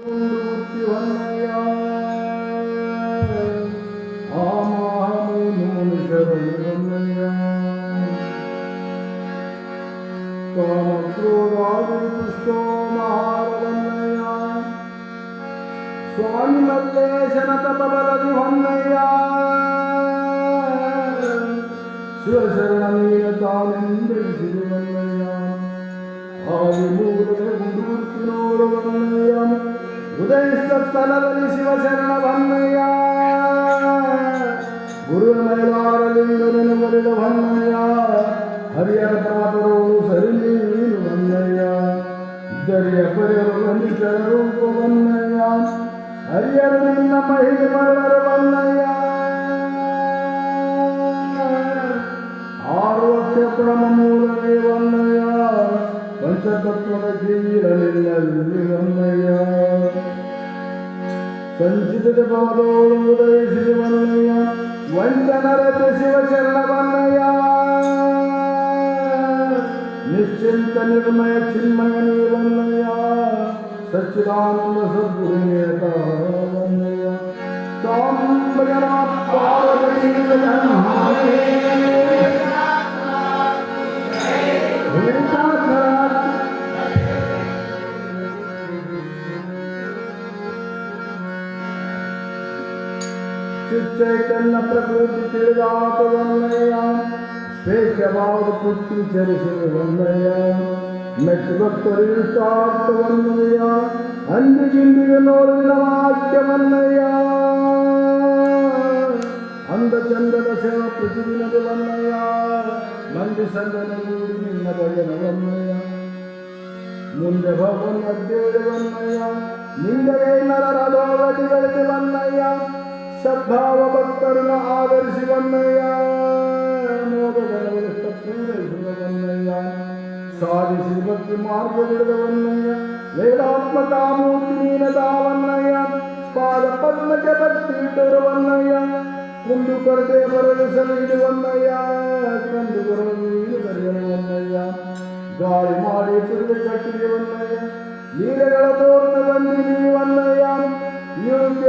ಸ್ವಾಮಿಮಲ್ಲೇಶನ ತಪಬಲದಿ ಹೊನ್ನಯ್ಯ ಶಿವಶರಣ ನೀನ ತಾನೆಂದ್ರಿಸಿದು ಹೊನ್ನಯ್ಯ ಆಗಿ ಸ್ಥಳದಲ್ಲಿ ಶಿವಶರಣ ಬನ್ನಯ್ಯ ಗುರುವಿನ ಮೈಲಾರಲಿಂದ ನೆನಪರಿದ ಬನ್ನಯ್ಯ ಹರಿಯರ ಮಾತರವನು ಸರಿ ನೀನು ಬನ್ನಯ್ಯ ಇದ್ದರಿಯ ಪರಿಯರು ನಂಬಿಕರು ಬನ್ನಯ್ಯ ಹರಿಯರು ನಿನ್ನ ಮಹಿಳೆ ಮರಳರು ಬನ್ನಯ್ಯ ಆರು ವರ್ಷ ಪ್ರಮ ಮೂಲನೇ ಬನ್ನಯ್ಯ ಪಂಚತತ್ವದ ಜೀವಿರಲಿಲ್ಲ ಇಲ್ಲಿ ಬನ್ನಯ್ಯ ಸಂಚಿತ ಪಾದೋಳು ಉದಯಿಸಿ ಮನ್ನಯ್ಯ ವಂದನರತ ಶಿವಶರಣ ಮನ್ನಯ್ಯ ನಿಶ್ಚಿಂತ ನಿರ್ಮಯ ಚಿನ್ಮಯ ನೀರನ್ನಯ್ಯ ಸಚ್ಚಿದಾನಂದ ಸದ್ಗುರು ನಿರತ ವನ್ನಯ್ಯ ಸಾಂಬಜನ ಪಾರ್ವತಿ ചുച്ചേറ്റെന്ന പ്രകൃതി തിരുതാത്ത വന്നയാം ശേഷമാവ് കുത്തി ചെറുശിന് വന്നയാം മെച്ചുഭക്തരിൽ താത്ത വന്നയാം അഞ്ച് ചിന്തകളോട് നിലവാക്യ വന്നയാം അന്ധചന്ദ്രദശ പൃഥിവിനത് വന്നയാം മഞ്ജുസന്ധനൂരി നിന്ന ഭജന വന്നയാം ಮುಂದೆ ಹೋಗುವ ನದ್ದೇಳು ಬನ್ನಯ್ಯ ನಿಂದವೇ ನರರ ಗೋವತಿಗಳಿಗೆ ಬನ್ನಯ್ಯ ಸದ್ಭಾವ ಭಕ್ತರನ್ನು ಆಧರಿಸಿ ಬನ್ನಯ್ಯ ಮೋದಗಣವೇ ತಪ್ಪೇಸುವ ಬನ್ನಯ್ಯ ಸಾಧಿಸಿ ಭಕ್ತಿ ಮಾರ್ಗವಿಡದ ಬನ್ನಯ್ಯ ವೇದಾತ್ಮ ಕಾಮೂರ್ತಿ ನೀನದಾ ಬನ್ನಯ್ಯ ಪಾದ ಪದ್ಮಕ್ಕೆ ಭಕ್ತಿ ಇಟ್ಟರು ಕುಂದು ಕೊರತೆ ಬರಗಿಸಲು ಇದು ಕಂದು ಬರಲು ಇದು ಗಾಳಿ ಮಾಡಿ ತಿರುಗಿ ಕಟ್ಟಿಗೆ ಬನ್ನಯ್ಯ ನೀರಗಳ ತೋರಣ ಬಂದಿನಿ ಬನ್ನಯ್ಯ ಯೋಗ್ಯ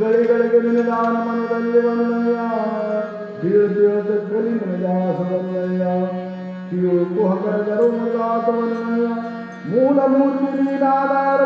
ಗಡಿಗಳಿಗೆ ನಿನದಾನ ಮನದಲ್ಲಿ ವಂದನೆಯ ಬೀಳ್ಬೀಳದ ಗಲಿ ನಿನದಾಸ ವಂದನೆಯ ಕೀಳು ಕುಹಕರ ಗರು ನಿನದಾತ ವಂದನೆಯ ಮೂಲ ಮೂರ್ತಿ ನೀನಾದಾರ